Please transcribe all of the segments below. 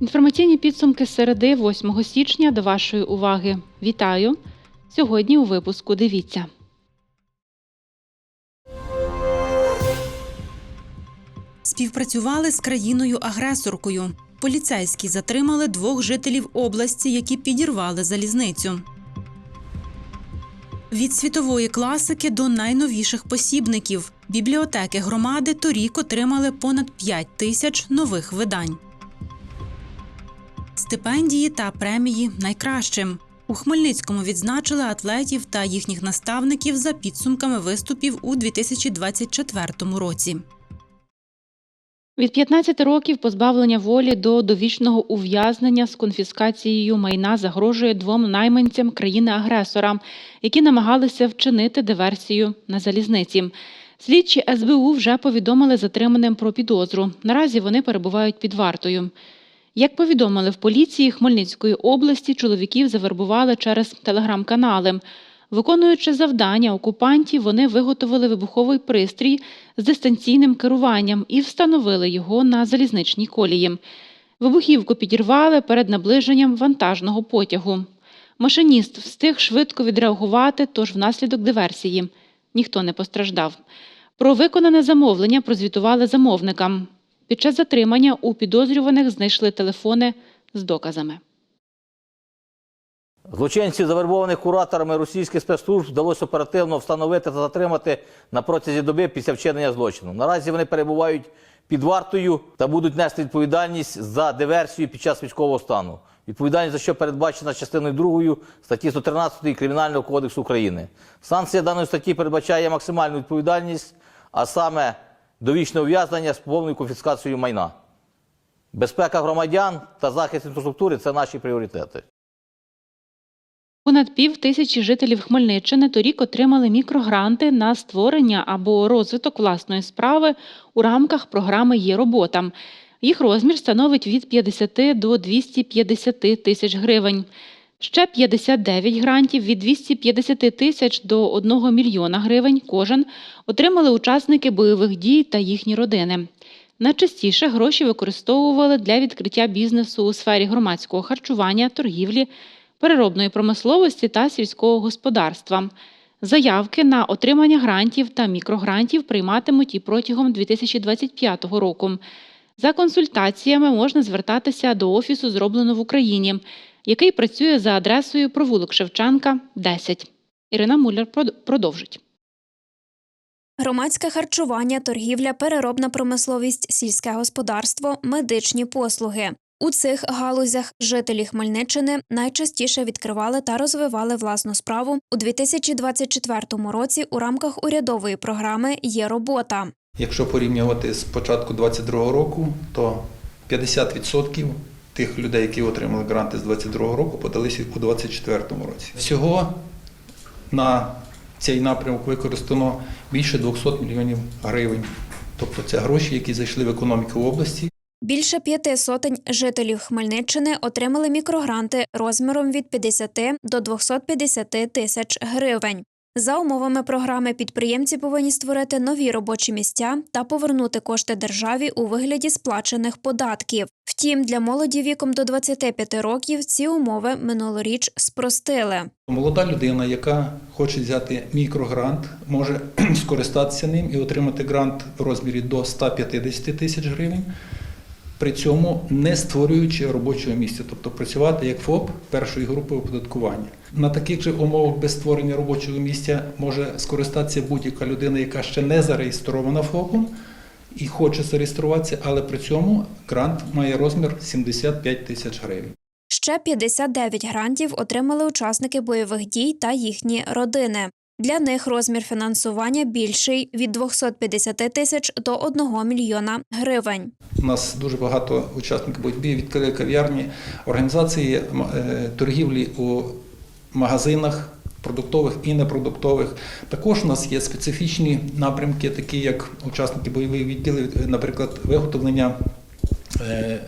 Інформаційні підсумки середи 8 січня до вашої уваги. Вітаю! Сьогодні у випуску дивіться. Співпрацювали з країною-агресоркою. Поліцейські затримали двох жителів області, які підірвали залізницю. Від світової класики до найновіших посібників. Бібліотеки громади торік отримали понад 5 тисяч нових видань. Стипендії та премії найкращим. У Хмельницькому відзначили атлетів та їхніх наставників за підсумками виступів у 2024 році. Від 15 років позбавлення волі до довічного ув'язнення з конфіскацією майна загрожує двом найманцям країни-агресора, які намагалися вчинити диверсію на залізниці. Слідчі СБУ вже повідомили затриманим про підозру. Наразі вони перебувають під вартою. Як повідомили в поліції Хмельницької області, чоловіків завербували через телеграм-канали. Виконуючи завдання окупантів, вони виготовили вибуховий пристрій з дистанційним керуванням і встановили його на залізничній колії. Вибухівку підірвали перед наближенням вантажного потягу. Машиніст встиг швидко відреагувати, тож внаслідок диверсії ніхто не постраждав. Про виконане замовлення прозвітували замовникам. Під час затримання у підозрюваних знайшли телефони з доказами. Злочинців, завербованих кураторами російських спецслужб, вдалося оперативно встановити та затримати на протязі доби після вчинення злочину. Наразі вони перебувають під вартою та будуть нести відповідальність за диверсію під час військового стану. Відповідальність за що передбачена частиною 2 статті 113 Кримінального кодексу України. Санкція даної статті передбачає максимальну відповідальність, а саме довічне ув'язнення з повною конфіскацією майна. Безпека громадян та захист інфраструктури це наші пріоритети. Понад пів тисячі жителів Хмельниччини торік отримали мікрогранти на створення або розвиток власної справи у рамках програми Є робота. Їх розмір становить від 50 до 250 тисяч гривень. Ще 59 грантів від 250 тисяч до 1 мільйона гривень кожен отримали учасники бойових дій та їхні родини. Найчастіше гроші використовували для відкриття бізнесу у сфері громадського харчування, торгівлі, переробної промисловості та сільського господарства. Заявки на отримання грантів та мікрогрантів прийматимуть і протягом 2025 року. За консультаціями можна звертатися до офісу зроблено в Україні, який працює за адресою провулок Шевченка, 10. Ірина Муляр прод- продовжить. Громадське харчування, торгівля, переробна промисловість, сільське господарство, медичні послуги. У цих галузях жителі Хмельниччини найчастіше відкривали та розвивали власну справу у 2024 році у рамках урядової програми Є робота. Якщо порівнювати з початку 2022 року, то 50% тих людей, які отримали гранти з 2022 року, подалися у 2024 році. Всього на цей напрямок використано більше 200 мільйонів гривень. Тобто це гроші, які зайшли в економіку області. Більше п'яти сотень жителів Хмельниччини отримали мікрогранти розміром від 50 до 250 тисяч гривень. За умовами програми підприємці повинні створити нові робочі місця та повернути кошти державі у вигляді сплачених податків. Втім, для молоді віком до 25 років ці умови минулоріч спростили. Молода людина, яка хоче взяти мікрогрант, може скористатися ним і отримати грант в розмірі до 150 тисяч гривень, при цьому не створюючи робочого місця, тобто працювати як ФОП першої групи оподаткування. На таких же умовах без створення робочого місця може скористатися будь-яка людина, яка ще не зареєстрована ФОПом і хоче зареєструватися, але при цьому грант має розмір 75 тисяч гривень. Ще 59 грантів отримали учасники бойових дій та їхні родини. Для них розмір фінансування більший від 250 тисяч до 1 мільйона гривень. У нас дуже багато учасників боротьби, відкрили кав'ярні, організації е, торгівлі у магазинах продуктових і непродуктових. Також у нас є специфічні напрямки, такі як учасники бойових відділів, наприклад, виготовлення е,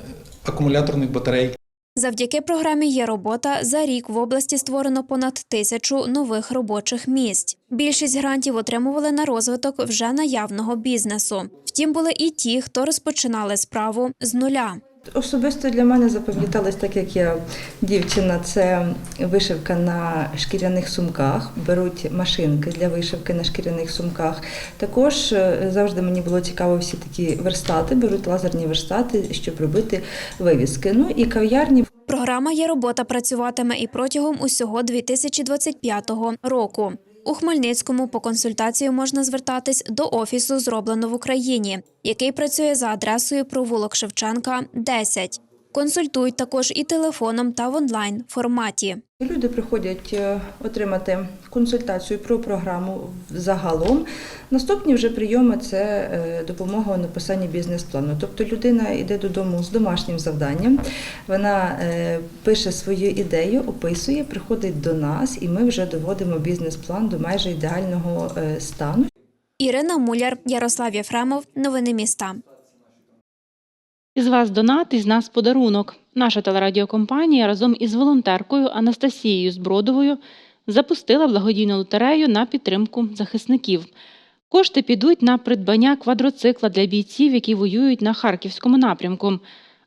акумуляторних батарей. Завдяки програмі є робота. За рік в області створено понад тисячу нових робочих місць. Більшість грантів отримували на розвиток вже наявного бізнесу. Втім, були і ті, хто розпочинали справу з нуля. Особисто для мене запам'яталось, так як я дівчина, це вишивка на шкіряних сумках. Беруть машинки для вишивки на шкіряних сумках. Також е, завжди мені було цікаво всі такі верстати, беруть лазерні верстати, щоб робити вивіски. Ну і кав'ярні Програма є робота працюватиме і протягом усього 2025 року. У Хмельницькому по консультацію можна звертатись до офісу зроблено в Україні, який працює за адресою провулок Шевченка 10. Консультують також і телефоном та в онлайн форматі. люди приходять е, отримати консультацію про програму загалом. Наступні вже прийоми це е, допомога у написанні бізнес-плану. Тобто людина йде додому з домашнім завданням, вона е, пише свою ідею, описує, приходить до нас, і ми вже доводимо бізнес-план до майже ідеального стану. Ірина Муляр, Ярослав Єфремов. Новини міста. Із вас донат, із нас подарунок. Наша телерадіокомпанія разом із волонтеркою Анастасією Збродовою запустила благодійну лотерею на підтримку захисників. Кошти підуть на придбання квадроцикла для бійців, які воюють на харківському напрямку.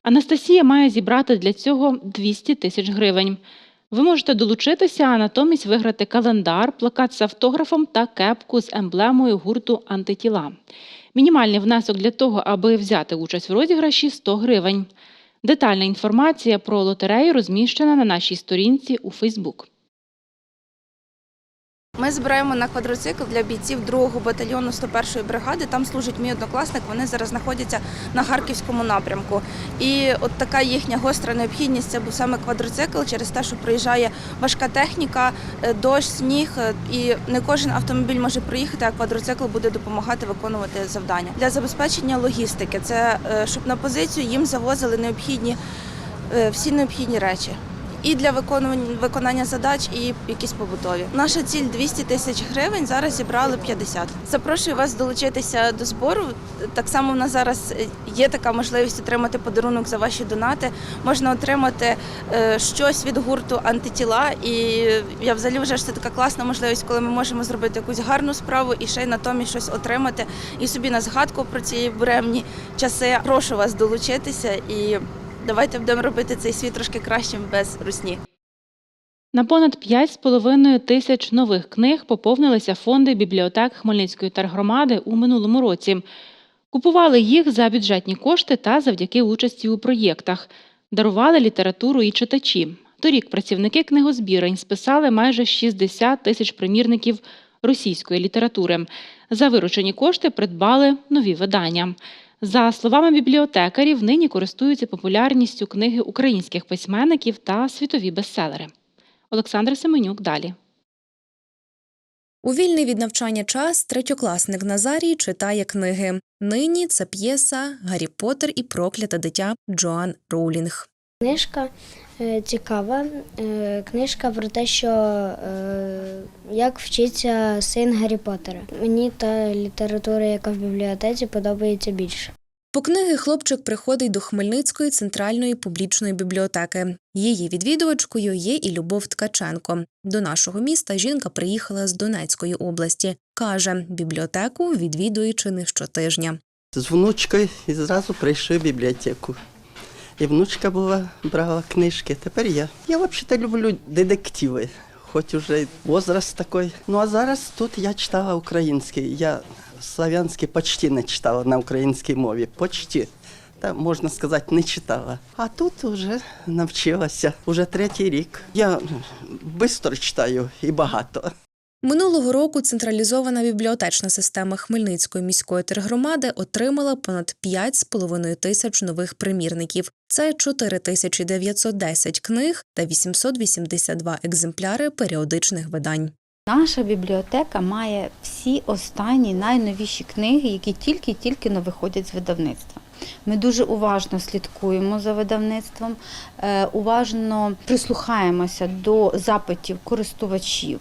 Анастасія має зібрати для цього 200 тисяч гривень. Ви можете долучитися, а натомість виграти календар, плакат з автографом та кепку з емблемою гурту Антитіла. Мінімальний внесок для того, аби взяти участь в розіграші 100 гривень. Детальна інформація про лотерею розміщена на нашій сторінці у Фейсбук. Ми збираємо на квадроцикл для бійців 2-го батальйону 101-ї бригади. Там служить мій однокласник. Вони зараз знаходяться на харківському напрямку. І от така їхня гостра необхідність це був саме квадроцикл через те, що приїжджає важка техніка, е, дощ, сніг, е, і не кожен автомобіль може проїхати, а квадроцикл буде допомагати виконувати завдання для забезпечення логістики. Це е, щоб на позицію їм завозили необхідні всі необхідні речі. І для виконування виконання задач, і якісь побутові. Наша ціль 200 тисяч гривень. Зараз зібрали 50. Запрошую вас долучитися до збору. Так само в нас зараз е, є така можливість отримати подарунок за ваші донати. Можна отримати е, щось від гурту антитіла. І я взагалі що це така класна можливість, коли ми можемо зробити якусь гарну справу і ще й натомість щось отримати. І собі на згадку про ці буремні часи. Прошу вас долучитися і. Давайте будемо робити цей світ трошки кращим без русні. На понад 5,5 тисяч нових книг поповнилися фонди бібліотек Хмельницької тергромади у минулому році. Купували їх за бюджетні кошти та завдяки участі у проєктах. Дарували літературу і читачі. Торік працівники книгозбірень списали майже 60 тисяч примірників російської літератури. За виручені кошти придбали нові видання. За словами бібліотекарів, нині користуються популярністю книги українських письменників та світові бестселери. Олександр Семенюк далі. У вільний від навчання час третьокласник Назарій читає книги. Нині це п'єса Гаррі Поттер і прокляте дитя Джоан Роулінг. Книжка е, цікава. Е, Книжка про те, що е, як вчиться син Гаррі Поттера. Мені та література, яка в бібліотеці, подобається більше. По книги хлопчик приходить до Хмельницької центральної публічної бібліотеки. Її відвідувачкою є і Любов Ткаченко. До нашого міста жінка приїхала з Донецької області. Каже, бібліотеку відвідує чи не щотижня. З внучкою і зразу прийшов в бібліотеку. І внучка була, брала книжки. Тепер я. Я взагалі люблю детективи, хоч уже возраст такий. Ну а зараз тут я читала український. Я славянський почти не читала на українській мові. Почти. Та можна сказати, не читала. А тут вже навчилася. Уже третій рік. Я швидко читаю і багато. Минулого року централізована бібліотечна система Хмельницької міської тергромади отримала понад 5,5 тисяч нових примірників. Це 4910 книг та 882 екземпляри періодичних видань. Наша бібліотека має всі останні найновіші книги, які тільки-тільки но виходять з видавництва. Ми дуже уважно слідкуємо за видавництвом, е, уважно прислухаємося до запитів користувачів.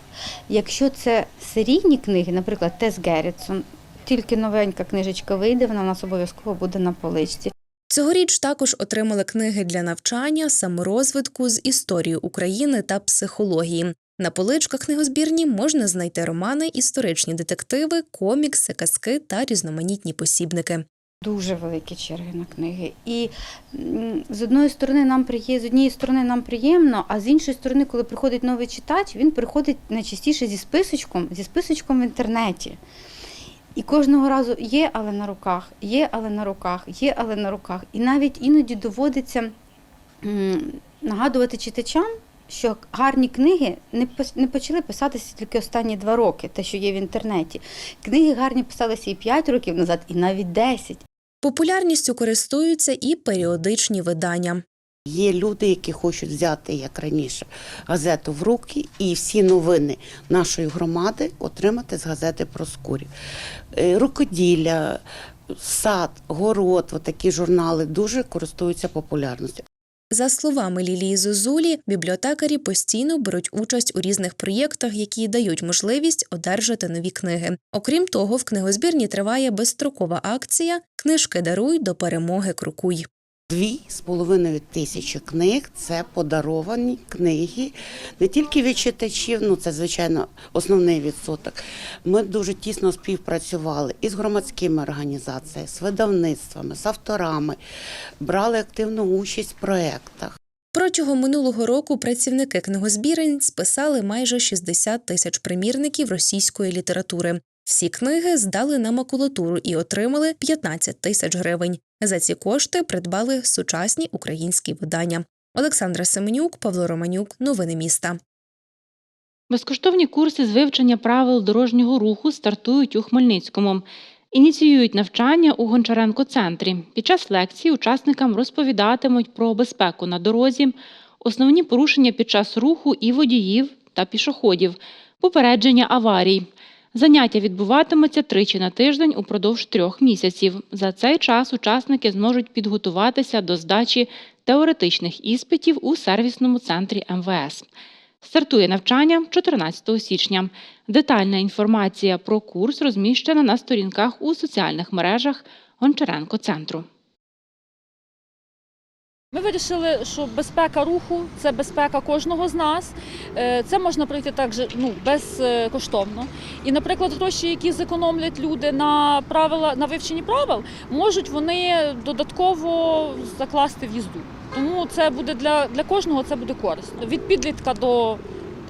Якщо це серійні книги, наприклад, Тес Геррітсон, тільки новенька книжечка вийде, вона у нас обов'язково буде на поличці. Цьогоріч також отримали книги для навчання, саморозвитку з історії України та психології. На поличках книгозбірні можна знайти романи, історичні детективи, комікси, казки та різноманітні посібники. Дуже великі черги на книги. І з одної сторони нам приє, з однієї сторони нам приємно, а з іншої сторони, коли приходить новий читач, він приходить найчастіше зі списочком, зі списочком в інтернеті. І кожного разу є, але на руках, є, але на руках, є, але на руках. І навіть іноді доводиться нагадувати читачам, що гарні книги не почали писатися тільки останні два роки, те, що є в інтернеті. Книги гарні писалися і 5 років назад, і навіть 10. Популярністю користуються і періодичні видання. Є люди, які хочуть взяти, як раніше, газету в руки і всі новини нашої громади отримати з газети Проскурів. Е, Рукоділля, сад, город, такі журнали дуже користуються популярністю. За словами Лілії Зозулі, бібліотекарі постійно беруть участь у різних проєктах, які дають можливість одержати нові книги. Окрім того, в книгозбірні триває безстрокова акція Книжки даруй до перемоги крокуй. Дві з половиною тисячі книг це подаровані книги не тільки від читачів, ну це звичайно основний відсоток. Ми дуже тісно співпрацювали із громадськими організаціями, з видавництвами, з авторами, брали активну участь в проєктах. Протягом минулого року працівники книгозбірень списали майже 60 тисяч примірників російської літератури. Всі книги здали на макулатуру і отримали 15 тисяч гривень. За ці кошти придбали сучасні українські видання. Олександра Семенюк, Павло Романюк. Новини міста. Безкоштовні курси з вивчення правил дорожнього руху стартують у Хмельницькому. Ініціюють навчання у Гончаренко-центрі. Під час лекції учасникам розповідатимуть про безпеку на дорозі, основні порушення під час руху і водіїв та пішоходів, попередження аварій. Заняття відбуватимуться тричі на тиждень упродовж трьох місяців. За цей час учасники зможуть підготуватися до здачі теоретичних іспитів у сервісному центрі МВС. Стартує навчання 14 січня. Детальна інформація про курс розміщена на сторінках у соціальних мережах Гончаренко центру. Ми вирішили, що безпека руху це безпека кожного з нас. Е, Це можна пройти також ну, безкоштовно. І, наприклад, гроші, які зекономлять люди на правила на вивченні правил, можуть вони додатково закласти в їзду. Тому це буде для, для кожного це буде корисно. Від підлітка до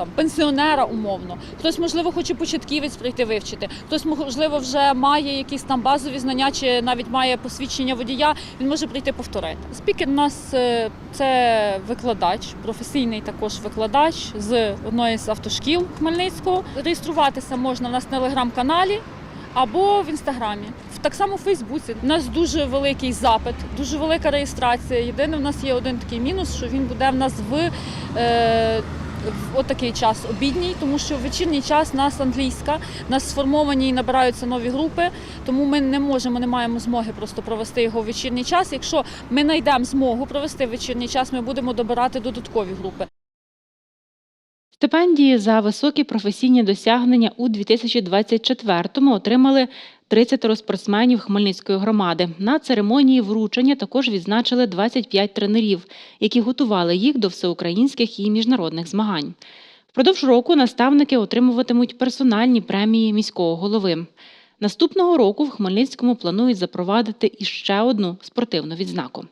там пенсіонера умовно. Хтось, можливо, хоче початківець прийти вивчити, хтось, можливо, вже має якісь там базові знання, чи навіть має посвідчення водія. Він може прийти повторити. Спікер у нас е, це викладач, професійний також викладач з одної з автошкіл Хмельницького. Реєструватися можна в нас в телеграм-каналі. Або в інстаграмі, так само в Фейсбуці. У нас дуже великий запит, дуже велика реєстрація. Єдине, в нас є один такий мінус, що він буде в нас в е, в отакий час обідній, тому що в вечірній час нас англійська, нас сформовані і набираються нові групи, тому ми не можемо, не маємо змоги просто провести його в вечірній час. Якщо ми знайдемо змогу провести вечірній час, ми будемо добирати додаткові групи. Стипендії за високі професійні досягнення у 2024-му отримали 30 спортсменів Хмельницької громади. На церемонії вручення також відзначили 25 тренерів, які готували їх до всеукраїнських і міжнародних змагань. Впродовж року наставники отримуватимуть персональні премії міського голови. Наступного року в Хмельницькому планують запровадити іще одну спортивну відзнаку.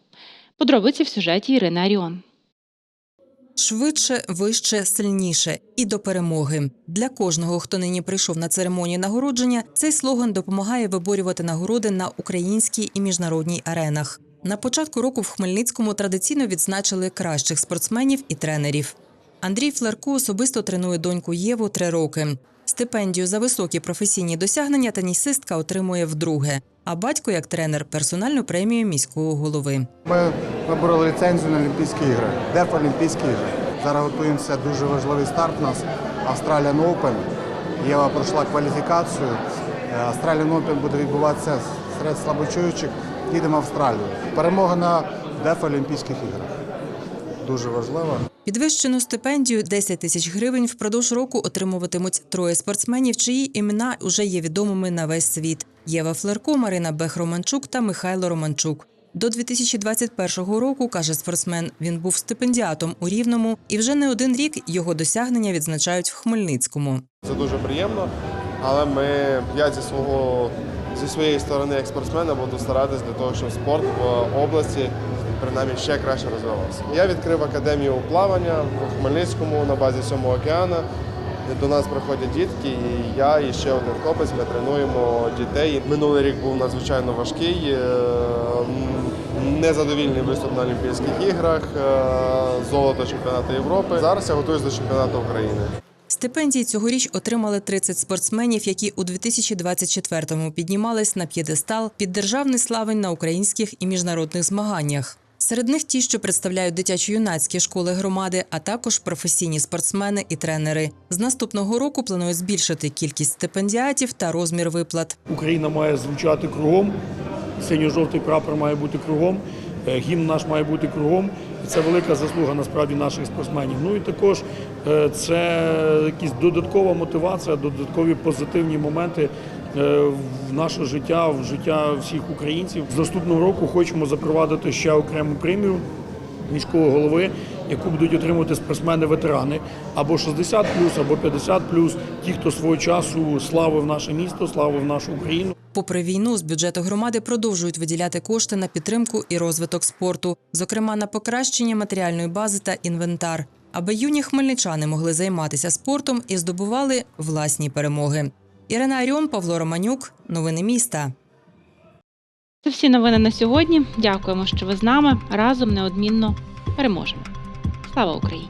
Подробиці в сюжеті Ірини Аріон. Швидше, вище, сильніше і до перемоги для кожного, хто нині прийшов на церемонію нагородження. Цей слоган допомагає виборювати нагороди на українській і міжнародній аренах. На початку року в Хмельницькому традиційно відзначили кращих спортсменів і тренерів. Андрій Флерко особисто тренує доньку Єву три роки. Стипендію за високі професійні досягнення тенісистка отримує вдруге. А батько, як тренер, персональну премію міського голови. Ми вибороли ліцензію на Олімпійські ігри. Деф Олімпійські ігри. Зараз готуємося дуже важливий старт у нас. Australian Open. Єва пройшла кваліфікацію. Е, Australian Open буде відбуватися серед слабочуючих. Їдемо в Австралію. Перемога на Деф Олімпійських іграх. Дуже важлива. Підвищену стипендію 10 тисяч гривень впродовж року отримуватимуть троє спортсменів, чиї імена вже є відомими на весь світ: Єва Флерко, Марина Бех-Романчук та Михайло Романчук. До 2021 року, каже спортсмен, він був стипендіатом у Рівному, і вже не один рік його досягнення відзначають в Хмельницькому. Це дуже приємно, але ми, я зі свого зі своєї сторони, як спортсмена, буду старатись для того, щоб спорт в області принаймні ще краще розвивався. Я відкрив академію плавання в Хмельницькому на базі сьомого океану. До нас приходять дітки, і я і ще один хлопець. Ми тренуємо дітей. Минулий рік був надзвичайно важкий, е, незадовільний виступ на Олімпійських іграх, е, золото чемпіонату Європи. Зараз я готуюсь до чемпіонату України. Стипендії цьогоріч отримали 30 спортсменів, які у 2024-му піднімались на п'єдестал під державний славень на українських і міжнародних змаганнях. Серед них ті, що представляють дитячо-юнацькі школи громади, а також професійні спортсмени і тренери. З наступного року планують збільшити кількість стипендіатів та розмір виплат. Україна має звучати кругом, синьо-жовтий прапор має бути кругом, е, гімн наш має бути кругом. Це велика заслуга насправді наших спортсменів. Ну і також е, це якась додаткова мотивація, додаткові позитивні моменти в наше життя, в життя всіх українців. З наступного року хочемо запровадити ще окрему премію міського голови, яку будуть отримувати спортсмени-ветерани або 60 або 50 ті, хто свого часу славив наше місто, славив нашу Україну. Попри війну, з бюджету громади продовжують виділяти кошти на підтримку і розвиток спорту, зокрема на покращення матеріальної бази та інвентар, аби юні хмельничани могли займатися спортом і здобували власні перемоги. Ірина Аріон, Павло Романюк, новини міста. Це всі новини на сьогодні. Дякуємо, що ви з нами. Разом неодмінно переможемо. Слава Україні!